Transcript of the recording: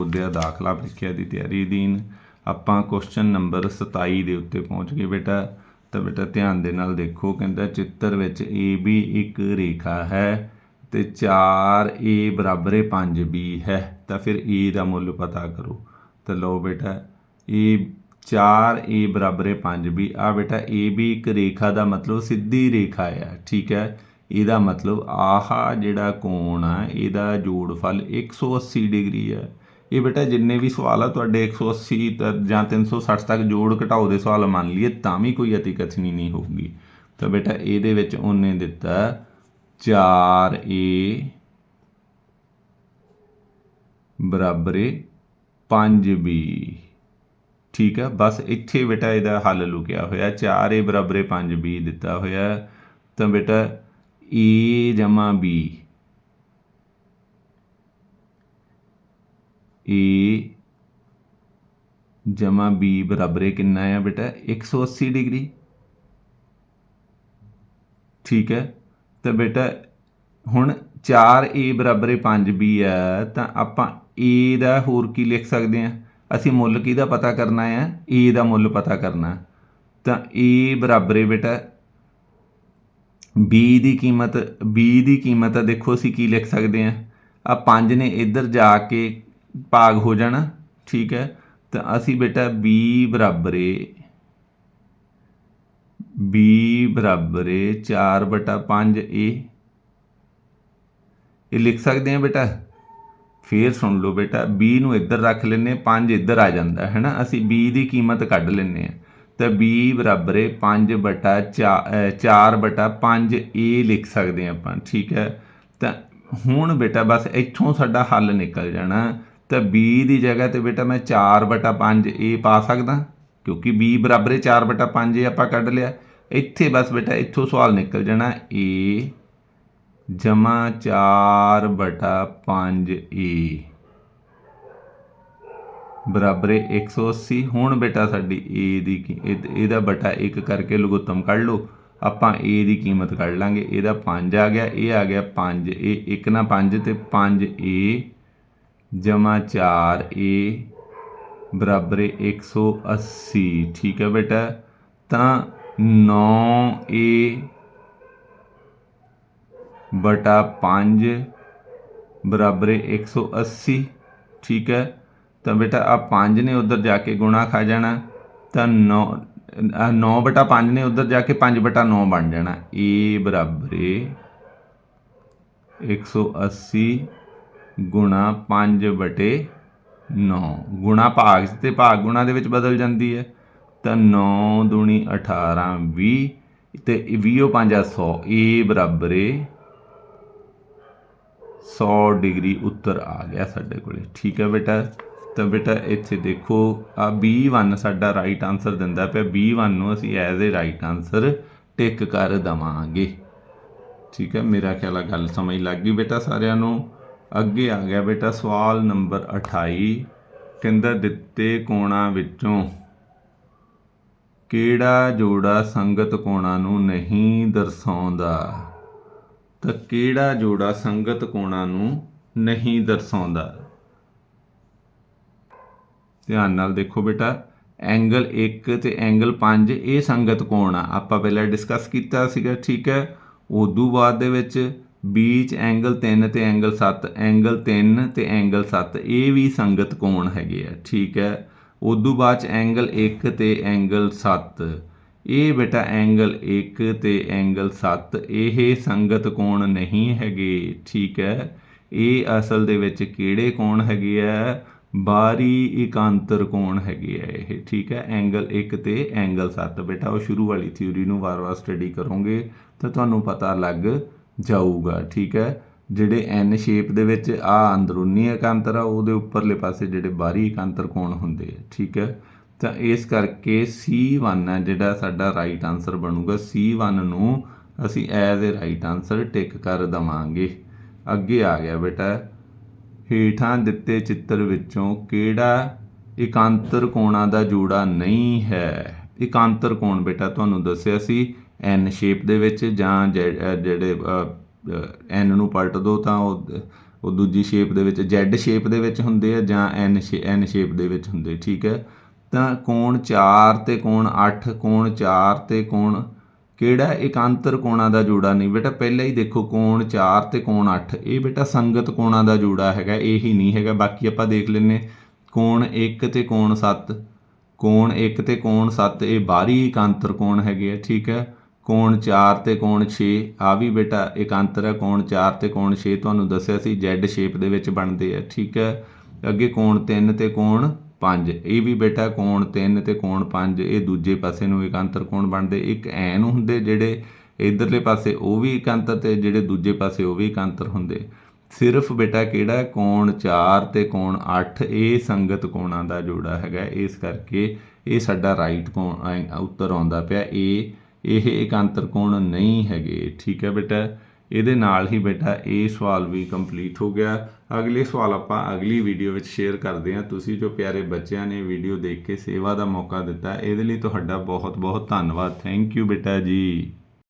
ਉਦਿਆ ਦਾਖਲਾ ਪ੍ਰੀਖਿਆ ਦੀ ਤਿਆਰੀ ਅਧੀਨ ਆਪਾਂ ਕੁਐਸਚਨ ਨੰਬਰ 27 ਦੇ ਉੱਤੇ ਪਹੁੰਚ ਗਏ ਬੇਟਾ। ਤਾਂ ਬੇਟਾ ਧਿਆਨ ਦੇ ਨਾਲ ਦੇਖੋ, ਕਹਿੰਦਾ ਚਿੱਤਰ ਵਿੱਚ AB ਇੱਕ ਰੇਖਾ ਹੈ ਤੇ 4A ਬਰਾਬਰ ਹੈ 5B ਹੈ। ਤਾਂ ਫਿਰ A ਦਾ ਮੁੱਲ ਪਤਾ ਕਰੋ। ਤਾਂ ਲਓ ਬੇਟਾ ਇਹ 4A ਬਰਾਬਰ ਹੈ 5B ਆ ਬੇਟਾ AB ਇੱਕ ਰੇਖਾ ਦਾ ਮਤਲਬ ਸਿੱਧੀ ਰੇਖਾ ਆ, ਠੀਕ ਹੈ? ਇਹਦਾ ਮਤਲਬ ਆਹਾ ਜਿਹੜਾ ਕੋਣ ਆ, ਇਹਦਾ ਜੋੜਫਲ 180 ਡਿਗਰੀ ਹੈ ਇਹ ਬੇਟਾ ਜਿੰਨੇ ਵੀ ਸਵਾਲ ਆ ਤੁਹਾਡੇ 180 ਤ- ਜਾਂ 360 ਤੱਕ ਜੋੜ ਘਟਾਓ ਦੇ ਸਵਾਲ ਮੰਨ ਲਈਏ, ਤਾਂ ਵੀ ਕੋਈ ਅਤੀ ਕਥਨੀ ਨਹੀਂ ਹੋਊਗੀ। ਤਾਂ ਬੇਟਾ ਇਹਦੇ ਵਿੱਚ ਉਹਨੇ ਦਿੱਤਾ 4a ਬਰਾਬਰ ਹੈ 5b ਠੀਕ ਆ? ਬਸ ਇੱਥੇ ਬੇਟਾ ਇਹਦਾ ਹੱਲ ਲੁਕਿਆ ਹੋਇਆ। 4a ਬਰਾਬਰ ਹੈ 5b ਦਿੱਤਾ ਹੋਇਆ। ਤਾਂ ਬੇਟਾ a ਜਮਾ b ਏ ਜਮਾ b ਬਰਾਬਰ ਹੈ ਕਿੰਨਾ ਆ ਬੇਟਾ? 180 ਡਿਗਰੀ। ਠੀਕ ਹੈ? ਤਾਂ ਬੇਟਾ, ਹੁਣ 4a ਬਰਾਬਰ ਹੈ 5b ਹੈ ਤਾਂ ਆਪਾਂ a ਦਾ ਹੋਰ ਕੀ ਲਿਖ ਸਕਦੇ ਹਾਂ ਅਸੀਂ ਮੁੱਲ ਕਿਹਦਾ ਪਤਾ ਕਰਨਾ ਹੈ a ਦਾ ਮੁੱਲ ਪਤਾ ਕਰਨਾ। ਤਾਂ a ਬਰਾਬਰ ਬੇਟਾ b ਦੀ ਕੀਮਤ b ਦੀ ਕੀਮਤ ਆ ਦੇਖੋ ਅਸੀਂ ਕੀ ਲਿਖ ਸਕਦੇ ਹਾਂ ਆ 5 ਨੇ ਇੱਧਰ ਜਾ ਕੇ ਭਾਗ ਹੋ ਜਾਣਾ, ਠੀਕ ਹੈ? ਤਾਂ ਅਸੀਂ ਬੇਟਾ b ਬਰਾਬਰ ਹੈ b ਬਰਾਬਰ ਹੈ 4 ਬਟਾ 5 a ਇਹ ਲਿਖ ਸਕਦੇ ਹਾਂ ਬੇਟਾ? ਫੇਰ ਸੁਣ ਲਓ ਬੇਟਾ, b ਨੂੰ ਇੱਧਰ ਰੱਖ ਲੈਨੇ 5 ਇੱਧਰ ਆ ਜਾਂਦਾ ਹੈ ਨਾ ਅਸੀਂ b ਦੀ ਕੀਮਤ ਕੱਢ ਲੈਨੇ ਆ ਤਾਂ b ਬਰਾਬਰ ਹੈ 5 ਬਟਾ 4 ਬਟਾ 5 a ਲਿਖ ਸਕਦੇ ਹਾਂ ਆਪਾਂ, ਠੀਕ ਹੈ? ਤਾਂ ਹੁਣ ਬੇਟਾ ਬਸ ਇੱਥੋਂ ਸਾਡਾ ਹੱਲ ਨਿਕਲ ਜਾਣਾ। ਤਾਂ b ਦੀ ਜਗ੍ਹਾ ਤੇ ਬੇਟਾ ਮੈਂ 4 ਬਟਾ 5 a ਪਾ ਸਕਦਾ, ਕਿਉਂਕਿ b ਬਰਾਬਰ ਹੈ 4 ਬਟਾ 5 a ਆਪਾਂ ਕੱਢ ਲਿਆ। ਇੱਥੇ ਬਸ ਬੇਟਾ ਇੱਥੋਂ ਸਵਾਲ ਨਿਕਲ ਜਾਣਾ, a ਜਮਾ 4 ਬਟਾ 5 a ਬਰਾਬਰ ਹੈ 180 ਹੁਣ ਬੇਟਾ ਸਾਡੀ a ਦੀ ਇਹਦਾ ਬਟਾ 1 ਕਰਕੇ ਲਘੁੱਤਮ ਕੱਢ ਲਓ। ਆਪਾਂ a ਦੀ ਕੀਮਤ ਕੱਢ ਲਾਂਗੇ, ਇਹਦਾ 5 ਆ ਗਿਆ ਇਹ ਆ ਗਿਆ 5 ਇਹ 1 ਨਾ 5 ਤੇ 5a ਜਮਾ 4a ਬਰਾਬਰ ਹੈ 180 ਠੀਕ ਹੈ ਬੇਟਾ। ਤਾਂ 9a ਬਟਾ 5 ਬਰਾਬਰ ਹੈ 180 ਠੀਕ ਹੈ। ਤਾਂ ਬੇਟਾ ਆ 5 ਨੇ ਉਧਰ ਜਾ ਕੇ ਗੁਣਾ ਖਾ ਜਾਣਾ। ਤਾਂ 9 9 ਬਟਾ 5 ਨੇ ਉਧਰ ਜਾ ਕੇ 5 ਬਟਾ 9 ਬਣ ਜਾਣਾ। A ਬਰਾਬਰ ਹੈ 180 ਗੁਣਾ 5 ਬਟੇ 9 ਗੁਣਾ ਭਾਗ ਤੇ ਭਾਗ ਗੁਣਾ ਦੇ ਵਿੱਚ ਬਦਲ ਜਾਂਦੀ ਹੈ। ਤਾਂ 9 ਦੂਣੀ 18 20 ਤੇ 20 5 100 a ਬਰਾਬਰ ਹੈ 100 ਡਿਗਰੀ ਉੱਤਰ ਆ ਗਿਆ ਸਾਡੇ ਕੋਲੇ। ਠੀਕ ਹੈ ਬੇਟਾ? ਤਾਂ ਬੇਟਾ ਇੱਥੇ ਦੇਖੋ, ਆ B1 ਸਾਡਾ ਰਾਈਟ ਆਨਸਰ ਦਿੰਦਾ ਪਿਆ। B1 ਨੂੰ ਅਸੀਂ as a right answer tick ਕਰ ਦਵਾਂਗੇ। ਠੀਕ ਹੈ, ਮੇਰਾ ਖਿਆਲ ਆ ਗੱਲ ਸਮਝ ਲੱਗ ਗਈ ਬੇਟਾ ਸਾਰਿਆਂ ਨੂੰ। ਅੱਗੇ ਆ ਗਿਆ ਬੇਟਾ, ਸਵਾਲ ਨੰਬਰ 28 ਕਹਿੰਦਾ, ਦਿੱਤੇ ਕੋਣਾਂ ਵਿੱਚੋਂ ਕਿਹੜਾ ਜੋੜਾ ਸੰਗਤ ਕੋਣਾਂ ਨੂੰ ਨਹੀਂ ਦਰਸਾਉਂਦਾ? ਤਾਂ ਕਿਹੜਾ ਜੋੜਾ ਸੰਗਤ ਕੋਣਾਂ ਨੂੰ ਨਹੀਂ ਦਰਸਾਉਂਦਾ? ਧਿਆਨ ਨਾਲ ਦੇਖੋ ਬੇਟਾ, ਐਂਗਲ 1 ਤੇ ਐਂਗਲ 5 ਇਹ ਸੰਗਤ ਕੋਣ ਆ? ਆਪਾਂ ਪਹਿਲਾਂ ਡਿਸਕਸ ਕੀਤਾ ਸੀਗਾ, ਠੀਕ ਹੈ? ਉਦੋਂ ਬਾਅਦ ਦੇ ਵਿੱਚ ਬੀਚ ਐਂਗਲ 3 ਤੇ ਐਂਗਲ 7 ਐਂਗਲ 3 ਤੇ ਐਂਗਲ 7 ਇਹ ਵੀ ਸੰਗਤ ਕੋਣ ਹੈਗੇ ਆ, ਠੀਕ ਹੈ? ਉਦੋਂ ਬਾਅਦ ਚ ਐਂਗਲ 1 ਤੇ ਐਂਗਲ 7 ਇਹ ਬੇਟਾ ਐਂਗਲ 1 ਤੇ ਐਂਗਲ 7 ਇਹ ਸੰਗਤ ਕੋਣ ਨਹੀਂ ਹੈਗੇ, ਠੀਕ ਹੈ? ਇਹ ਅਸਲ ਦੇ ਵਿੱਚ ਕਿਹੜੇ ਕੋਣ ਹੈਗੇ ਆ? ਬਾਰੀ ਇਕਾਂਤਰ ਕੋਣ ਹੈਗੇ ਆ ਇਹ, ਠੀਕ ਹੈ? ਐਂਗਲ 1 ਤੇ ਐਂਗਲ 7 ਬੇਟਾ ਉਹ ਸ਼ੁਰੂ ਵਾਲੀ ਥਿਊਰੀ ਨੂੰ ਵਾਰ-ਵਾਰ ਸਟੱਡੀ ਕਰੋਗੇ ਤਾਂ ਤੁਹਾਨੂੰ ਪਤਾ ਲੱਗ ਜਾਊਗਾ, ਠੀਕ ਹੈ? ਜਿਹੜੇ ਐਨ ਸ਼ੇਪ ਦੇ ਵਿੱਚ ਆ ਅੰਦਰੂਨੀ ਇਕਾਂਤਰ ਆ, ਉਹਦੇ ਉੱਪਰਲੇ ਪਾਸੇ ਜਿਹੜੇ ਬਾਹਰੀ ਇਕਾਂਤਰ ਕੋਣ ਹੁੰਦੇ ਆ, ਠੀਕ ਹੈ? ਤਾਂ ਇਸ ਕਰਕੇ C1 ਹੈ ਜਿਹੜਾ ਸਾਡਾ ਰਾਈਟ ਆਨਸਰ ਬਣੂਗਾ। C1 ਨੂੰ ਅਸੀਂ as a right answer tick ਕਰ ਦਵਾਂਗੇ। ਅੱਗੇ ਆ ਗਿਆ ਬੇਟਾ। ਹੇਠਾਂ ਦਿੱਤੇ ਚਿੱਤਰ ਵਿੱਚੋਂ ਕਿਹੜਾ ਇਕਾਂਤਰ ਕੋਣਾਂ ਦਾ ਜੋੜਾ ਨਹੀਂ ਹੈ? ਇਕਾਂਤਰ ਕੋਣ ਬੇਟਾ? ਤੁਹਾਨੂੰ ਦੱਸਿਆ ਸੀ ਐਨ ਸ਼ੇਪ ਦੇ ਵਿੱਚ ਜਾਂ ਜਿਹ- ਜਿਹੜੇ ਐਨ ਨੂੰ ਪਲਟ ਦੋ ਤਾਂ ਉਹ ਉਹ ਦੂਜੀ ਸ਼ੇਪ ਦੇ ਵਿੱਚ ਜ਼ੈਡ ਸ਼ੇਪ ਦੇ ਵਿੱਚ ਹੁੰਦੇ ਆ ਜਾਂ ਐਨ ਐਨ ਸ਼ੇਪ ਦੇ ਵਿੱਚ ਹੁੰਦੇ, ਠੀਕ ਹੈ? ਤਾਂ ਕੋਣ 4 ਤੇ ਕੋਣ 8 ਕੋਣ 4 ਤੇ ਕੋਣ ਕਿਹੜਾ? ਇਕਾਂਤਰ ਕੋਣਾਂ ਦਾ ਜੋੜਾ ਨਹੀਂ ਬੇਟਾ, ਪਹਿਲਾਂ ਹੀ ਦੇਖੋ ਕੋਣ 4 ਤੇ ਕੋਣ 8 ਇਹ ਬੇਟਾ ਸੰਗਤ ਕੋਣਾਂ ਦਾ ਜੋੜਾ ਹੈਗਾ, ਇਹ ਹੀ ਨਹੀਂ ਹੈਗਾ, ਬਾਕੀ ਆਪਾਂ ਦੇਖ ਲੈਨੇ ਕੋਣ 1 ਤੇ ਕੋਣ 7 ਕੋਣ 1 ਤੇ ਕੋਣ 7 ਇਹ ਬਾਹਰੀ ਇਕਾਂਤਰ ਕੋਣ ਹੈਗੇ ਆ, ਠੀਕ ਹੈ? ਕੋਣ 4 ਤੇ ਕੋਣ 6 ਆ ਵੀ ਬੇਟਾ ਇਕਾਂਤਰ ਹੈ, ਕੋਣ 4 ਤੇ ਕੋਣ 6 ਤੁਹਾਨੂੰ ਦੱਸਿਆ ਸੀ ਜ਼ੈਡ ਸ਼ੇਪ ਦੇ ਵਿੱਚ ਬਣਦੇ ਆ, ਠੀਕ ਹੈ? ਅੱਗੇ ਕੋਣ 3 ਤੇ ਕੋਣ 5 ਇਹ ਵੀ ਬੇਟਾ ਕੋਣ 3 ਤੇ ਕੋਣ 5 ਇਹ ਦੂਜੇ ਪਾਸੇ ਨੂੰ ਇਕਾਂਤਰ ਕੋਣ ਬਣਦੇ, ਇੱਕ ਐਨ ਹੁੰਦੇ ਜਿਹੜੇ ਇਧਰਲੇ ਪਾਸੇ ਉਹ ਵੀ ਇਕਾਂਤਰ ਤੇ, ਜਿਹੜੇ ਦੂਜੇ ਪਾਸੇ ਉਹ ਵੀ ਇਕਾਂਤਰ ਹੁੰਦੇ। ਸਿਰਫ ਬੇਟਾ ਕਿਹੜਾ ਕੋਣ 4 ਤੇ ਕੋਣ 8 ਇਹ ਸੰਗਤ ਕੋਣਾਂ ਦਾ ਜੋੜਾ ਹੈਗਾ, ਇਸ ਕਰਕੇ ਇਹ ਸਾਡਾ ਰਾਈਟ ਕੋਣ ਉੱਤਰ ਆਉਂਦਾ ਪਿਆ, ਇਹ ਇਹ ਇਕਾਂਤਰ ਕੋਣ ਨਹੀਂ ਹੈਗੇ। ਠੀਕ ਹੈ ਬੇਟਾ। ਇਹਦੇ ਨਾਲ ਹੀ ਬੇਟਾ ਇਹ ਸਵਾਲ ਵੀ ਕੰਪਲੀਟ ਹੋ ਗਿਆ। ਅਗਲੇ ਸਵਾਲ ਆਪਾਂ ਅਗਲੀ ਵੀਡੀਓ ਵਿੱਚ ਸ਼ੇਅਰ ਕਰਦੇ ਹਾਂ। ਤੁਸੀਂ ਜੋ ਪਿਆਰੇ ਬੱਚਿਆਂ ਨੇ ਵੀਡੀਓ ਦੇਖ ਕੇ ਸੇਵਾ ਦਾ ਮੌਕਾ ਦਿੱਤਾ, ਇਹਦੇ ਲਈ ਤੁਹਾਡਾ ਬਹੁਤ ਬਹੁਤ ਧੰਨਵਾਦ। ਥੈਂਕ ਯੂ ਬੇਟਾ ਜੀ।